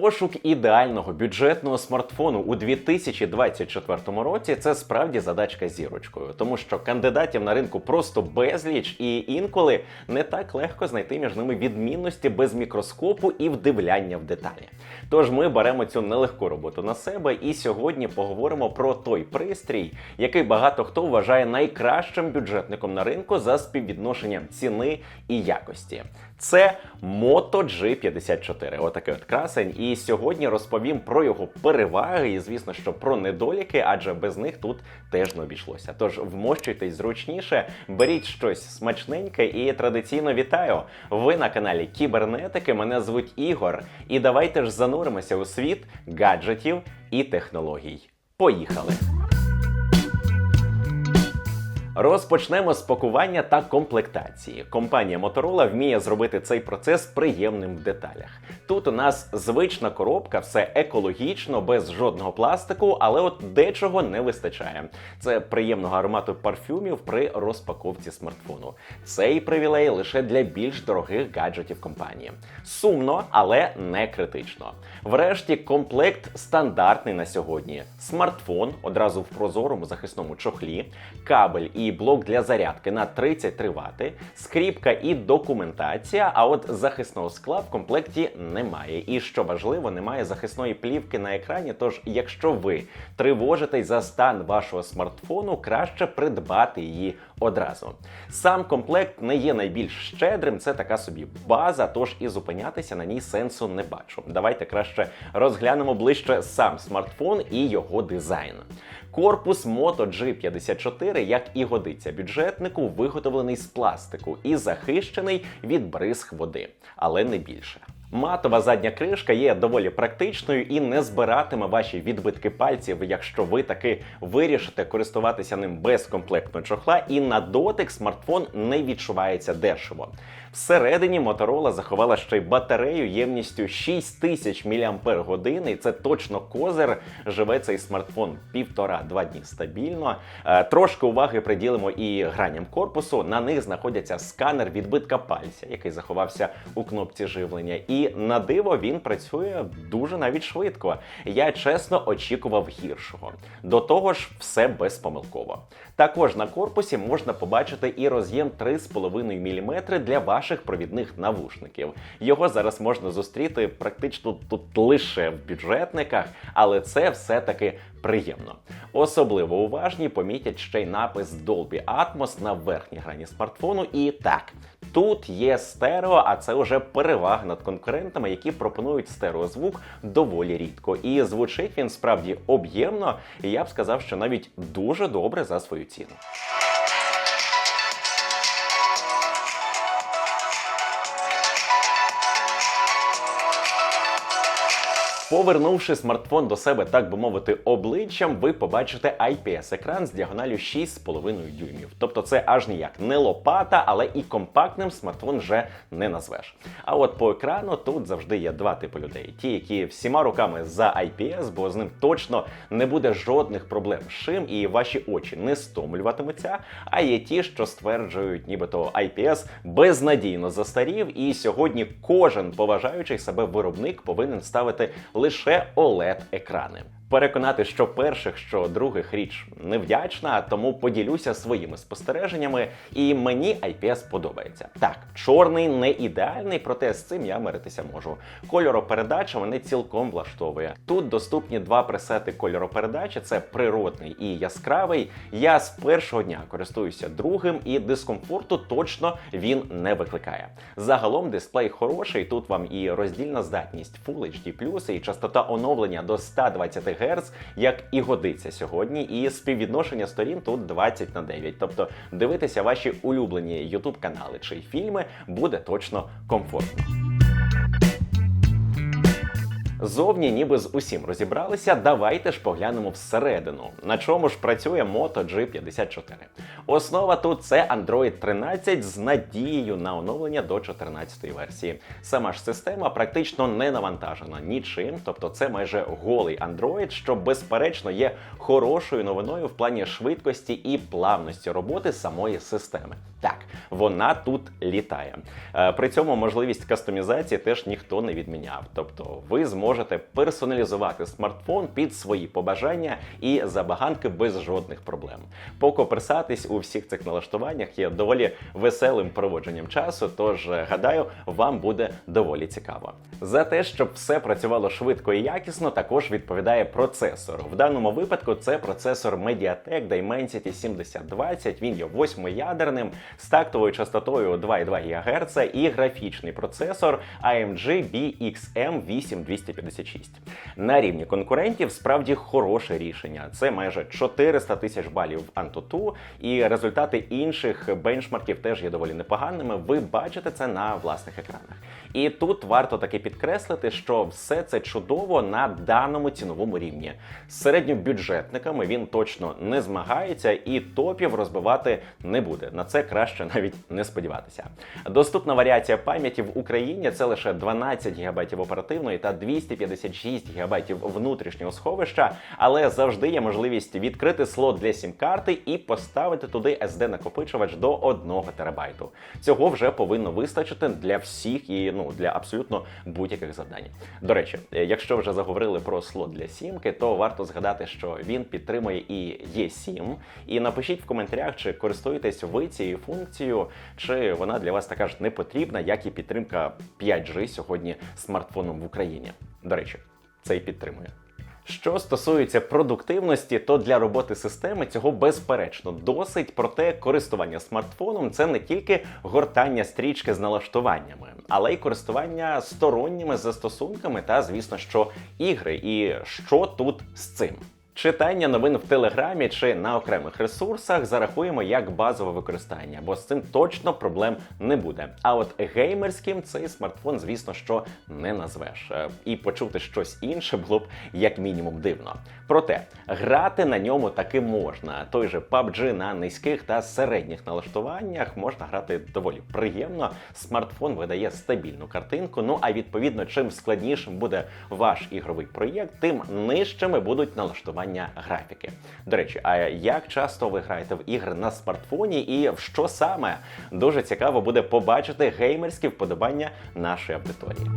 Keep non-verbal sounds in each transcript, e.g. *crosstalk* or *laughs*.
Пошук ідеального бюджетного смартфону у 2024 році це справді задачка зірочкою, тому що кандидатів на ринку просто безліч, і інколи не так легко знайти між ними відмінності без мікроскопу і вдивляння в деталі. Тож ми беремо цю нелегку роботу на себе, і сьогодні поговоримо про той пристрій, який багато хто вважає найкращим бюджетником на ринку за співвідношенням ціни і якості. Це Moto G54. Отакий от красень. І сьогодні розповім про його переваги і, звісно, що про недоліки, адже без них тут теж не обійшлося. Тож вмощуйтесь зручніше, беріть щось смачненьке і традиційно вітаю. Ви на каналі Кібернетики. Мене звуть Ігор. І давайте ж зануримося у світ гаджетів і технологій. Поїхали! Розпочнемо з пакування та комплектації. Компанія Motorola вміє зробити цей процес приємним в деталях. Тут у нас звична коробка, все екологічно, без жодного пластику, але от дечого не вистачає. Це приємного аромату парфюмів при розпаковці смартфону. Цей привілей лише для більш дорогих гаджетів компанії. Сумно, але не критично. Врешті комплект стандартний на сьогодні: смартфон одразу в прозорому захисному чохлі, кабель і блок для зарядки на 33 Вт, скріпка і документація. А от захисного скла в комплекті немає. І що важливо, немає захисної плівки на екрані. Тож, якщо ви тривожитесь за стан вашого смартфону, краще придбати її одразу. Сам комплект не є найбільш щедрим, це така собі база, тож і зупинятися на ній сенсу не бачу. Давайте краще розглянемо ближче сам смартфон і його дизайн. Корпус Moto G54, як і годиться бюджетнику, виготовлений з пластику і захищений від бризг води, але не більше. Матова задня кришка є доволі практичною і не збиратиме ваші відбитки пальців, якщо ви таки вирішите користуватися ним без комплектного чохла, і на дотик смартфон не відчувається дешево. Всередині Motorola заховала ще й батарею ємністю 6000 мАч, і це точно козир. Живе цей смартфон півтора-два дні стабільно. Е, Трошки уваги приділимо і граням корпусу. На них знаходяться сканер відбитка пальця, який заховався у кнопці живлення. І на диво він працює дуже навіть швидко. Я чесно очікував гіршого. До того ж, все безпомилково. Також на корпусі можна побачити і роз'єм 3,5 мм для ваших провідних навушників. Його зараз можна зустріти практично тут лише в бюджетниках, але це все-таки приємно. Особливо уважні помітять ще й напис Dolby Atmos на верхній грані смартфону. І так, тут є стерео, а це вже перевага над конкурентами, які пропонують стереозвук доволі рідко. І звучить він справді об'ємно, і я б сказав, що навіть дуже добре за свою ціну. Повернувши смартфон до себе, так би мовити, обличчям, ви побачите IPS-екран з діагоналю 6,5 дюймів. Тобто це аж ніяк не лопата, але і компактним смартфон вже не назвеш. А от по екрану тут завжди є два типи людей: ті, які всіма руками за IPS, бо з ним точно не буде жодних проблем з шим, і ваші очі не стомлюватимуться. А є ті, що стверджують, нібито IPS безнадійно застарів, і сьогодні кожен поважаючий себе виробник повинен ставити лише oled екрани Переконати, що перших, що других річ невдячна, тому поділюся своїми спостереженнями, і мені IPS подобається. Так, чорний не ідеальний, проте з цим я миритися можу. Кольоропередача мене цілком влаштовує. Тут доступні два пресети кольоропередачі: це природний і яскравий. Я з першого дня користуюся другим, і дискомфорту точно він не викликає. Загалом дисплей хороший. Тут вам і роздільна здатність Full HD+, і частота оновлення до 120 Гц, як і годиться сьогодні, і співвідношення сторін тут 20 на 9. Тобто дивитися ваші улюблені youtube канали чи фільми буде точно комфортно. Зовні, ніби з усім розібралися. Давайте ж поглянемо всередину. На чому ж працює Moto G54. Основа тут це Android 13 з надією на оновлення до 14-ї версії. Сама ж система практично не навантажена нічим, тобто це майже голий Android, що безперечно є хорошою новиною в плані швидкості і плавності роботи самої системи. Так, вона тут літає. Е, При цьому можливість кастомізації теж ніхто не відміняв. Тобто ви зможете персоналізувати смартфон під свої побажання і забаганки без жодних проблем. Покоперсатись у всіх цих налаштуваннях є доволі веселим проводженням часу, тож е, гадаю, вам буде доволі цікаво. За те, щоб все працювало швидко і якісно, також відповідає процесор. В даному випадку це процесор Mediatek Dimensity 7020. Він є восьмиядерним з тактовою частотою 2,2 ГГц і графічний процесор AMG BXM 8256. На рівні конкурентів справді хороше рішення. Це майже 400 тисяч балів Antutu, і результати інших бенчмарків теж є доволі непоганими. Ви бачите це на власних екранах. І тут варто таки підкреслити, що все це чудово на даному ціновому рівні. З середньобюджетниками він точно не змагається і топів розбивати не буде. На це краще *laughs* навіть не сподіватися. Доступна варіація пам'яті в Україні це лише 12 ГБ оперативної та 256 ГБ внутрішнього сховища, але завжди є можливість відкрити слот для сім-карти і поставити туди SD-накопичувач до 1 терабайту. Цього вже повинно вистачити для всіх і ну для абсолютно будь-яких завдань. До речі, е, якщо вже заговорили про слот для сімки, то варто згадати, що він підтримує і Є7. І напишіть в коментарях, чи користуєтесь ви цією функцією, чи вона для вас така ж не потрібна, як і підтримка 5G сьогодні смартфоном в Україні. До речі, це і підтримує. Що стосується продуктивності, то для роботи системи цього безперечно досить. Проте користування смартфоном це не тільки гортання стрічки з налаштуваннями, але й користування сторонніми застосунками та, звісно, що ігри. І що тут з цим? Читання новин в Телеграмі чи на окремих ресурсах зарахуємо як базове використання, бо з цим точно проблем не буде. А от геймерським цей смартфон, звісно, що не назвеш. Е, І почути щось інше було б як мінімум дивно. Проте грати на ньому таки можна. Той же PUBG на низьких та середніх налаштуваннях можна грати доволі приємно. Смартфон видає стабільну картинку. Ну а відповідно, чим складнішим буде ваш ігровий проєкт, тим нижчими будуть налаштування графіки. До речі, а як часто ви граєте в ігри на смартфоні і в що саме? Дуже цікаво буде побачити геймерські вподобання нашої аудиторії.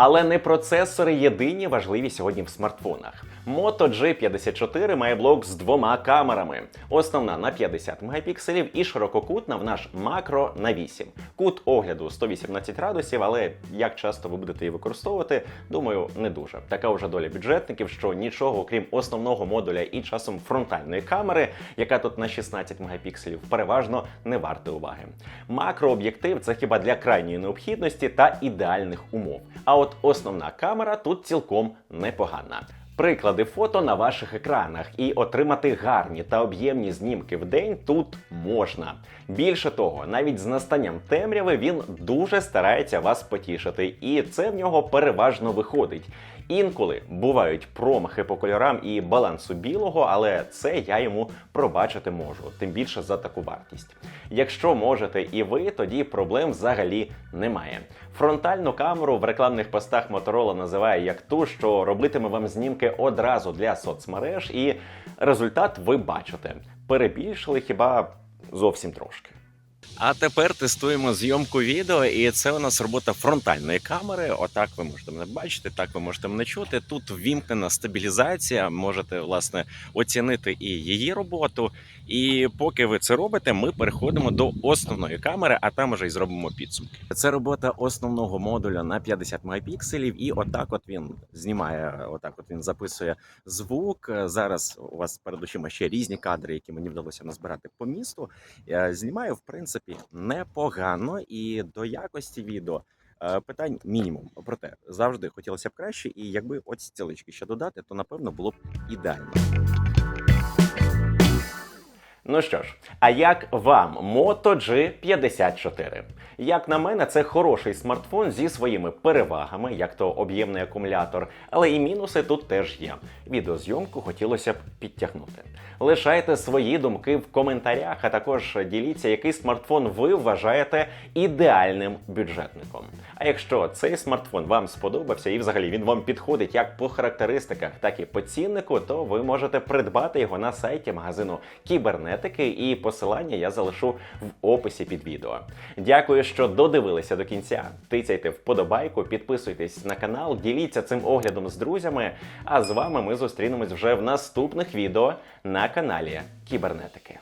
Але не процесори єдині важливі сьогодні в смартфонах. Moto G54 має блок з двома камерами. Основна на 50 мегапікселів і ширококутна в наш макро на 8. Кут огляду 118 градусів, але як часто ви будете її використовувати, думаю, не дуже. Така вже доля бюджетників, що нічого, окрім основного модуля і часом фронтальної камери, яка тут на 16 мегапікселів, переважно не варте уваги. Макрооб'єктив це хіба для крайньої необхідності та ідеальних умов. А от основна камера тут цілком непогана. Приклади фото на ваших екранах і отримати гарні та об'ємні знімки в день тут можна. Більше того, навіть з настанням темряви він дуже старається вас потішити, і це в нього переважно виходить. Інколи бувають промахи по кольорам і балансу білого, але це я йому пробачити можу, тим більше за таку вартість. Якщо можете і ви, тоді проблем взагалі немає. Фронтальну камеру в рекламних постах Motorola називає як ту, що робитиме вам знімки одразу для соцмереж, і результат ви бачите. Перебільшили хіба зовсім трошки. А тепер тестуємо зйомку відео, і це у нас робота фронтальної камери. Отак ви можете мене бачити, так ви можете мене чути. Тут ввімкнена стабілізація, можете власне оцінити і її роботу. І поки ви це робите, ми переходимо до основної камери, а там уже й зробимо підсумки. Це робота основного модуля на 50 мегапікселів, і отак от він знімає, отак от він записує звук. Зараз у вас перед очима ще різні кадри, які мені вдалося назбирати по місту. Е, Знімаю, в принципі, непогано і до якості відео. е, Питань мінімум. Проте завжди хотілося б краще, і якби оці цілички ще додати, то напевно було б ідеально. Ну що ж, а як вам Moto G54? Як на мене, це хороший смартфон зі своїми перевагами, як то об'ємний акумулятор, але і мінуси тут теж є. Відеозйомку хотілося б підтягнути. Лишайте свої думки в коментарях, а також діліться, який смартфон ви вважаєте ідеальним бюджетником. А якщо цей смартфон вам сподобався і взагалі він вам підходить як по характеристиках, так і по ціннику, то ви можете придбати його на сайті магазину Кібернет кібернетики, і посилання я залишу в описі під відео. Дякую, що додивилися до кінця. Тицяйте вподобайку, підписуйтесь на канал, діліться цим оглядом з друзями. А з вами ми зустрінемось вже в наступних відео на каналі Кібернетики.